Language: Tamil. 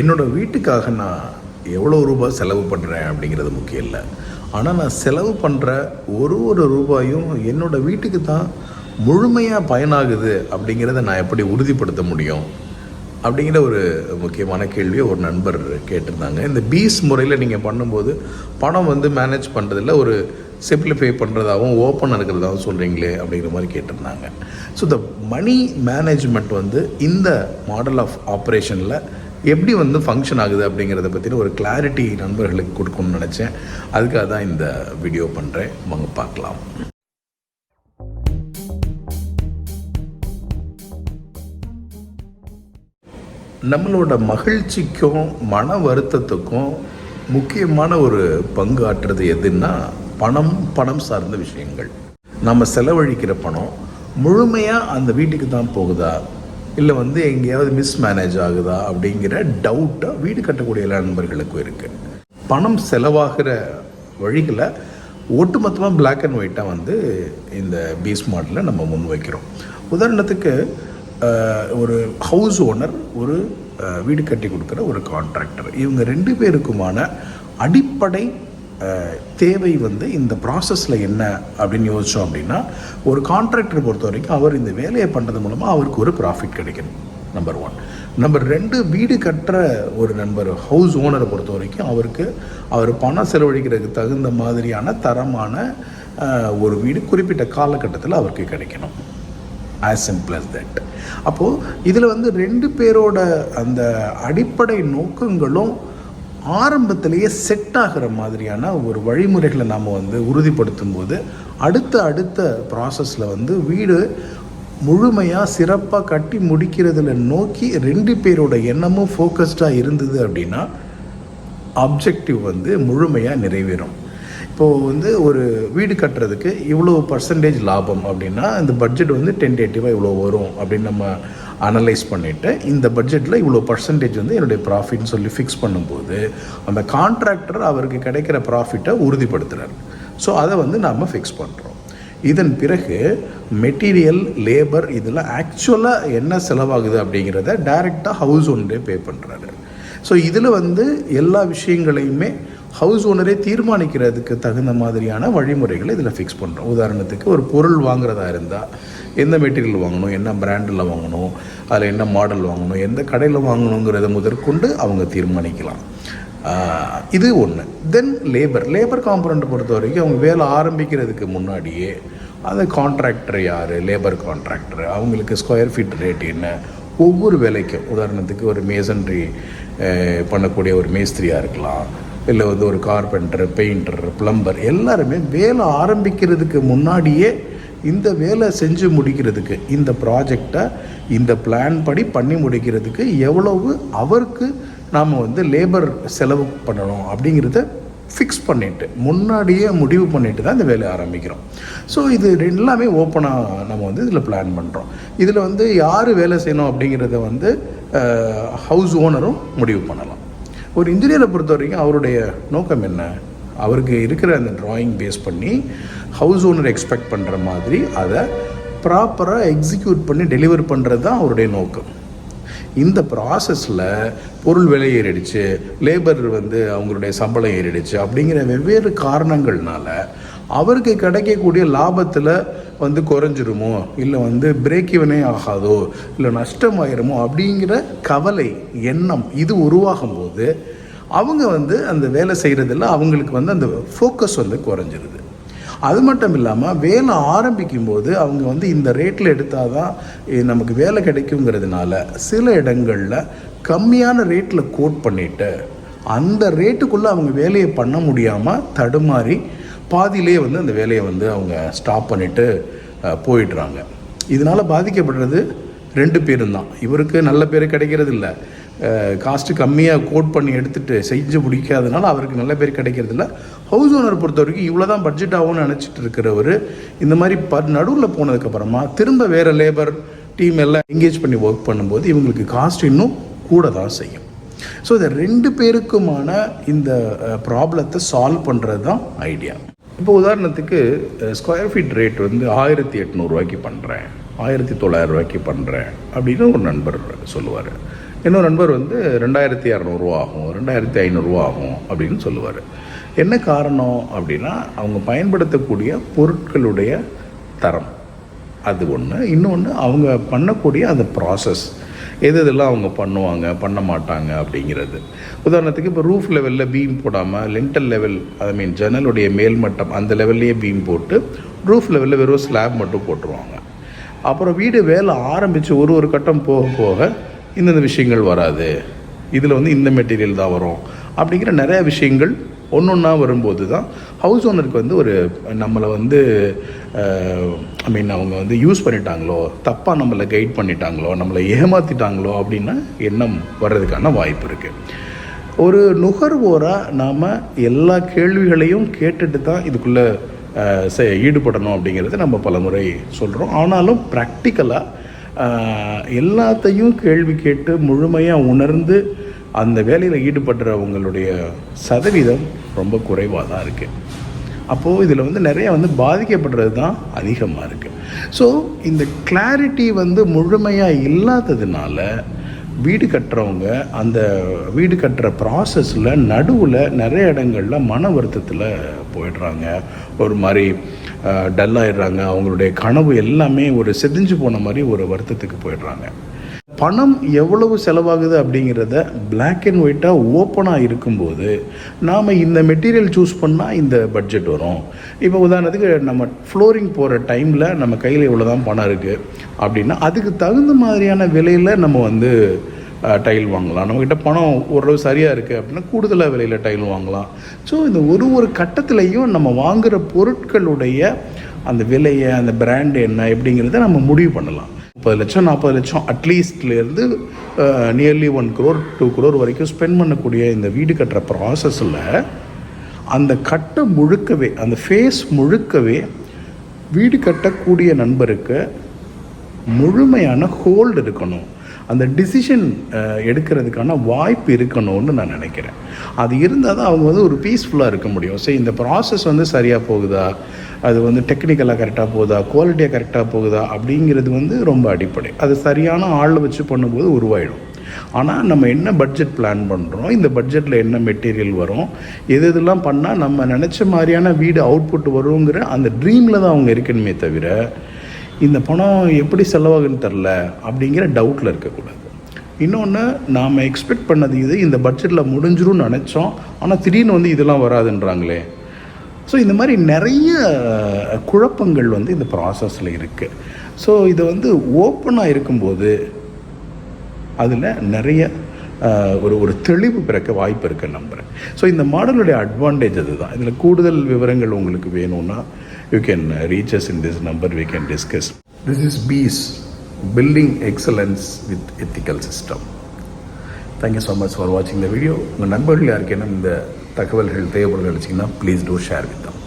என்னோடய வீட்டுக்காக நான் எவ்வளோ ரூபாய் செலவு பண்ணுறேன் அப்படிங்கிறது முக்கியம் இல்லை. ஆனால் நான் செலவு பண்ணுற ஒரு ஒரு ரூபாயும் என்னோடய வீட்டுக்கு தான் முழுமையாக பயனாகுது அப்படிங்கிறத நான் எப்படி உறுதிப்படுத்த முடியும்? அப்படிங்கிற ஒரு முக்கியமான கேள்வியை ஒரு நண்பர் கேட்டிருந்தாங்க. இந்த பீஸ் முறையில் நீங்கள் பண்ணும்போது பணம் வந்து மேனேஜ் பண்ணுறதில்ல ஒரு சிம்பிளிஃபை பண்ணுறதாகவும் ஓப்பனாக இருக்கிறதாகவும் சொல்கிறீங்களே அப்படிங்கிற மாதிரி கேட்டிருந்தாங்க. ஸோ த மணி மேனேஜ்மெண்ட் வந்து இந்த மாடல் ஆஃப் ஆப்ரேஷனில் எப்படி வந்து ஃபங்க்ஷன் ஆகுது அப்படிங்கிறத பற்றின ஒரு கிளாரிட்டி நண்பர்களுக்கு கொடுக்கணும்னு நினச்சேன். அதுக்காக தான் இந்த வீடியோ பண்ணுறேன் வாங்க பார்க்கலாம். நம்மளோட மகிழ்ச்சிக்கும் மன வருத்தத்துக்கும் முக்கியமான ஒரு பங்கு ஆற்றுறது எதுன்னா பணம் பணம் சார்ந்த விஷயங்கள். நம்ம செலவழிக்கிற பணம் முழுமையாக அந்த வீட்டுக்கு தான் போகுதா? இல்லை வந்து எங்கேயாவது மிஸ்மேனேஜ் ஆகுதா அப்படிங்கிற டவுட்டை வீடு கட்டக்கூடிய நண்பர்களுக்கும் இருக்குது பணம் செலவாகிற வழிகளை ஒட்டுமொத்தமாக பிளாக் அண்ட் ஒயிட்டாக வந்து இந்த பீஸ் மாடலில் நம்ம முன்வைக்கிறோம் உதாரணத்துக்கு ஒரு ஹவுஸ் ஓனர் ஒரு வீடு கட்டி கொடுக்குற ஒரு கான்ட்ராக்டர் இவங்க ரெண்டு பேருக்குமான அடிப்படை தேவை வந்து இந்த ப்ராசஸில் என்ன அப்படின்னு யோசித்தோம் அப்படின்னா ஒரு கான்ட்ராக்டர் பொறுத்த வரைக்கும் அவர் இந்த வேலையை பண்ணுறது மூலமாக அவருக்கு ஒரு ப்ராஃபிட் கிடைக்கணும் நம்பர் ஒன் நம்பர் ரெண்டு வீடு கட்டுற ஒரு நண்பர் ஹவுஸ் ஓனரை பொறுத்த வரைக்கும் அவருக்கு அவர் பணம் செலவழிக்கிறதுக்கு தகுந்த மாதிரியான தரமான ஒரு வீடு குறிப்பிட்ட காலகட்டத்தில் அவருக்கு கிடைக்கணும். ஆஸ் சிம்பிள் as தட் அப்போது இதில் வந்து ரெண்டு பேரோட அந்த அடிப்படை நோக்கங்களும் ஆரம்பத்திலேயே செட் ஆகிற மாதிரியான ஒரு வழிமுறைகளை நாம் வந்து உறுதிப்படுத்தும் போது அடுத்த அடுத்த ப்ராசஸில் வந்து வீடு முழுமையாக சிறப்பாக கட்டி முடிக்கிறதுல நோக்கி ரெண்டு பேரோட எண்ணமும் ஃபோக்கஸ்டாக இருந்தது அப்படின்னா அப்ஜெக்டிவ் வந்து முழுமையாக நிறைவேறும். இப்போது வந்து ஒரு வீடு கட்டுறதுக்கு இவ்வளோ பர்சன்டேஜ் லாபம் அப்படின்னா இந்த பட்ஜெட் வந்து டென்டேட்டிவாக இவ்வளோ வரும் அப்படின்னு நம்ம அனலைஸ் பண்ணிவிட்டு இந்த பட்ஜெட்டில் இவ்வளோ பர்சன்டேஜ் வந்து என்னுடைய ப்ராஃபிட்னு சொல்லி ஃபிக்ஸ் பண்ணும்போது அந்த கான்ட்ராக்டர் அவருக்கு கிடைக்கிற ப்ராஃபிட்டை உறுதிப்படுத்துகிறார் ஸோ அதை வந்து நாம் ஃபிக்ஸ் பண்ணுறோம் இதன் பிறகு மெட்டீரியல் லேபர் இதில் ஆக்சுவலாக என்ன செலவாகுது அப்படிங்கிறத டைரெக்டாக ஹவுஸ் ஓனரே பே பண்ணுறாரு ஸோ இதில் வந்து எல்லா விஷயங்களையுமே ஹவுஸ் ஓனரே தீர்மானிக்கிறதுக்கு தகுந்த மாதிரியான வழிமுறைகளை இதில் ஃபிக்ஸ் பண்ணுறோம் உதாரணத்துக்கு ஒரு பொருள் வாங்குறதா இருந்தால் எந்த மெட்டீரியல் வாங்கணும் என்ன பிராண்டில் வாங்கணும் அதில் என்ன மாடல் வாங்கணும் எந்த கடையில் வாங்கணுங்கிறத முதற்கொண்டு அவங்க தீர்மானிக்கலாம். இது ஒன்று தென் லேபர் லேபர் காம்பனண்ட் பொறுத்த வரைக்கும் அவங்க வேலை ஆரம்பிக்கிறதுக்கு முன்னாடியே அந்த கான்ட்ராக்டர் யார் லேபர் கான்ட்ராக்டர் அவங்களுக்கு ஸ்கொயர் ஃபீட் ரேட் என்ன? ஒவ்வொரு வேலைக்கும். உதாரணத்துக்கு ஒரு மேசன்ரி பண்ணக்கூடிய ஒரு மேஸ்திரியாக இருக்கலாம். இல்லை வந்து ஒரு கார்பெண்டர் பெயிண்டர் பிளம்பர் எல்லாருமே வேலை ஆரம்பிக்கிறதுக்கு முன்னாடியே இந்த வேலை செஞ்சு முடிக்கிறதுக்கு இந்த ப்ராஜெக்டை இந்த பிளான் படி பண்ணி முடிக்கிறதுக்கு எவ்வளவு அவருக்கு நாம் வந்து லேபர் செலவு பண்ணணும் அப்படிங்கிறத ஃபிக்ஸ் பண்ணிட்டு முன்னாடியே முடிவு பண்ணிட்டு தான் இந்த வேலையை ஆரம்பிக்கிறோம். ஸோ இது எல்லாமே ஓப்பனாக நம்ம வந்து இதில் பிளான் பண்ணுறோம் இதில் வந்து யார் வேலை செய்யணும் அப்படிங்கிறத வந்து ஹவுஸ் ஓனரும் முடிவு பண்ணலாம். ஒரு இன்ஜினியரை பொறுத்த வரைக்கும் அவருடைய நோக்கம் என்ன? அவருக்கு இருக்கிற அந்த ட்ராயிங் பேஸ் பண்ணி ஹவுஸ் ஓனர் எக்ஸ்பெக்ட் பண்ணுற மாதிரி அதை ப்ராப்பராக எக்ஸிக்யூட் பண்ணி டெலிவர் பண்ணுறது தான் அவருடைய நோக்கம். இந்த ப்ராசஸில் பொருள் விலை ஏறிடுச்சு லேபர் வந்து அவங்களுடைய சம்பளம் ஏறிடுச்சு அப்படிங்கிற வெவ்வேறு காரணங்கள்னால அவருக்கு கிடைக்கக்கூடிய லாபத்தில் வந்து குறைஞ்சிருமோ? இல்லை வந்து பிரேக் இவனே ஆகாதோ? இல்லை நஷ்டமாயிருமோ? அப்படிங்கிற கவலை எண்ணம் இது உருவாகும் போது அவங்க வந்து அந்த வேலை செய்கிறதில் அவங்களுக்கு வந்து அந்த ஃபோக்கஸ் வந்து குறைஞ்சிருது. அது மட்டும் இல்லாமல் வேலை ஆரம்பிக்கும் போது அவங்க வந்து இந்த ரேட்டில் எடுத்தால் தான் நமக்கு வேலை கிடைக்குங்கிறதுனால சில இடங்களில் கம்மியான ரேட்டில் கோட் பண்ணிவிட்டு அந்த ரேட்டுக்குள்ளே அவங்க வேலையை பண்ண முடியாமல் தடுமாறி பாதியிலே வந்து அந்த வேலையை வந்து அவங்க ஸ்டாப் பண்ணிவிட்டு போயிடுறாங்க. இதனால் பாதிக்கப்படுறது ரெண்டு பேரும் தான். இவருக்கு நல்ல பேர் கிடைக்கிறது இல்லை. காஸ்ட்டு கம்மியாக கோட் பண்ணி எடுத்துகிட்டு செஞ்சு பிடிக்காதனால அவருக்கு நல்ல பேர் கிடைக்கிறது இல்லை. ஹவுஸ் ஓனர் பொறுத்த வரைக்கும் இவ்வளோ தான் பட்ஜெட் ஆகும்னு நினச்சிட்டு இருக்கிறவர் இந்த மாதிரி ப நடுவில் போனதுக்கப்புறமா திரும்ப வேறு லேபர் டீம் எல்லாம் என்கேஜ் பண்ணி ஒர்க் பண்ணும்போது இவங்களுக்கு காஸ்ட் இன்னும் கூட தான் செய்யும். ஸோ இந்த ரெண்டு பேருக்குமான இந்த ப்ராப்ளத்தை சால்வ் பண்ணுறது தான் ஐடியா இப்போ உதாரணத்துக்கு ஸ்கொயர் ஃபீட் ரேட் வந்து ஆயிரத்தி எட்நூறுரூவாய்க்கு பண்ணுறேன் ஆயிரத்தி தொள்ளாயிரரூவாய்க்கு பண்ணுறேன் அப்படின்னு ஒரு நண்பர் சொல்லுவார். இன்னொரு நண்பர் வந்து ரெண்டாயிரத்தி இரநூறுவா ஆகும் ரெண்டாயிரத்தி ஐநூறுரூவா ஆகும் அப்படின்னு சொல்லுவார். என்ன காரணம் அப்படின்னா அவங்க பயன்படுத்தக்கூடிய பொருட்களுடைய தரம். அது ஒன்று இன்னொன்று அவங்க பண்ணக்கூடிய அந்த ப்ராசஸ் எது இதெல்லாம் அவங்க பண்ணுவாங்க பண்ண மாட்டாங்க அப்படிங்கிறது. உதாரணத்துக்கு இப்போ ரூஃப் லெவலில் பீம் போடாமல் லென்டல் லெவல் ஐ மீன் ஜன்னலுடைய மேல்மட்டம் அந்த லெவல்லையே பீம் போட்டு ரூஃப் லெவலில் வெறும் ஸ்லாப் மட்டும் போட்டுருவாங்க. அப்புறம் வீடு வேலை ஆரம்பித்து ஒரு ஒரு கட்டம் போக போக இந்தந்த விஷயங்கள் வராது. இதில் வந்து இந்த மெட்டீரியல் தான் வரும். அப்படிங்கிற நிறைய விஷயங்கள் ஒன்று ஒன்றா வரும்போது தான் ஹவுஸ் ஓனருக்கு வந்து ஒரு நம்மளை வந்து ஐ மீன் அவங்க வந்து யூஸ் பண்ணிட்டாங்களோ தப்பாக நம்மளை கைட் பண்ணிட்டாங்களோ நம்மளை ஏமாற்றிட்டாங்களோ அப்படின்னு எண்ணம் வர்றதுக்கான வாய்ப்பு இருக்குது ஒரு நுகர்வோராக நாம் எல்லா கேள்விகளையும் கேட்டுட்டு தான் இதுக்குள்ளே ஈடுபடணும் அப்படிங்கிறத நம்ம பலமுறை சொல்கிறோம் ஆனாலும் ப்ராக்டிக்கலாக எல்லாத்தையும் கேள்வி கேட்டு முழுமையாக உணர்ந்து அந்த வேலையில் ஈடுபடுறவங்களுடைய சதவீதம் ரொம்ப குறைவாக தான் இருக்குது அப்போது இதில் வந்து நிறைய வந்து பாதிக்கப்படுறது தான் அதிகமாக இருக்குது ஸோ இந்த கிளாரிட்டி வந்து முழுமையாக இல்லாததுனால வீடு கட்டுறவங்க அந்த வீடு கட்டுற ப்ராசஸில் நடுவில் நிறைய இடங்களில் மன வருத்தத்தில் போயிடுறாங்க. ஒரு மாதிரி டல்லாகிடுறாங்க அவங்களுடைய கனவு எல்லாமே ஒரு செதிஞ்சு போன மாதிரி ஒரு வருத்தத்துக்கு போயிடுறாங்க. பணம் எவ்வளவு செலவாகுது அப்படிங்கிறத பிளாக் அண்ட் ஒயிட்டாக ஓப்பனாக இருக்கும்போது நாம் இந்த மெட்டீரியல் சூஸ் பண்ணால் இந்த பட்ஜெட் வரும். இப்போ உதாரணத்துக்கு நம்ம ஃப்ளோரிங் போகிற டைமில் நம்ம கையில் இவ்வளோ தான் பணம் இருக்குது அப்படின்னா அதுக்கு தகுந்த மாதிரியான விலையில் நம்ம வந்து டைல் வாங்கலாம். நம்மக்கிட்ட பணம் ஓரளவு சரியாக இருக்குது அப்படின்னா கூடுதலாக விலையில் டைல் வாங்கலாம். ஸோ இந்த ஒரு ஒரு கட்டத்துலேயும் நம்ம வாங்குகிற பொருட்களுடைய அந்த விலையை அந்த பிராண்டு என்ன எப்படிங்கிறத நம்ம முடிவு பண்ணலாம். முப்பது லட்சம் நாற்பது லட்சம் அட்லீஸ்ட்லேருந்து nearly one crore two crore வரைக்கும் ஸ்பெண்ட் பண்ணக்கூடிய இந்த வீடு கட்டுற ப்ராசஸில் அந்த கட்ட முழுக்கவே அந்த ஃபேஸ் முழுக்கவே வீடு கட்டக்கூடிய நண்பருக்கு முழுமையான ஹோல்டு இருக்கணும். அந்த டிசிஷன் எடுக்கிறதுக்கான வாய்ப்பு இருக்கணும்னு நான் நினைக்கிறேன். அது இருந்தால் தான் அவங்க வந்து ஒரு பீஸ்ஃபுல்லாக இருக்க முடியும். சரி இந்த ப்ராசஸ் வந்து சரியாக போகுதா? அது வந்து டெக்னிக்கலாக கரெக்டாக போகுதா? குவாலிட்டியாக கரெக்டாக போகுதா? அப்படிங்கிறது வந்து ரொம்ப அடிப்படை. அது சரியான ஆளில் வச்சு பண்ணும்போது உருவாயிடும். ஆனால் நம்ம என்ன பட்ஜெட் பிளான் பண்ணுறோம் இந்த பட்ஜெட்டில் என்ன மெட்டீரியல் வரும்? எது இதெல்லாம் பண்ணால் நம்ம நினச்ச மாதிரியான வீடு அவுட்புட் வருங்கிற அந்த ட்ரீமில் தான் அவங்க இருக்கணுமே தவிர இந்த பணம் எப்படி செலவாகுன்னு தெரில அப்படிங்கிற டவுட்டில் இருக்கக்கூடாது. இன்னொன்று நாம் எக்ஸ்பெக்ட் பண்ணது இது இந்த பட்ஜெட்டில் முடிஞ்சிரும்னு நினச்சோம். ஆனால் திடீர்னு வந்து இதெல்லாம் வராதுன்றாங்களே. ஸோ இந்த மாதிரி நிறைய குழப்பங்கள் வந்து இந்த ப்ராசஸில் இருக்குது ஸோ இதை வந்து ஓப்பனாக இருக்கும்போது அதில் நிறைய ஒரு ஒரு தெளிவு பிறக்க வாய்ப்பு இருக்க நம்புகிறேன் ஸோ இந்த மாடலுடைய அட்வான்டேஜ் அதுதான். இதில் கூடுதல் விவரங்கள் உங்களுக்கு வேணும்னா you can reaches in this number we can discuss this is peace building excellence with ethical system thank you so much for வாட்சிங் த வீடியோ உங்கள் நண்பர்கள் யாருக்கேனும் இந்த தகவல்கள் தேவைப்படுது நினச்சிங்கன்னா please do share with them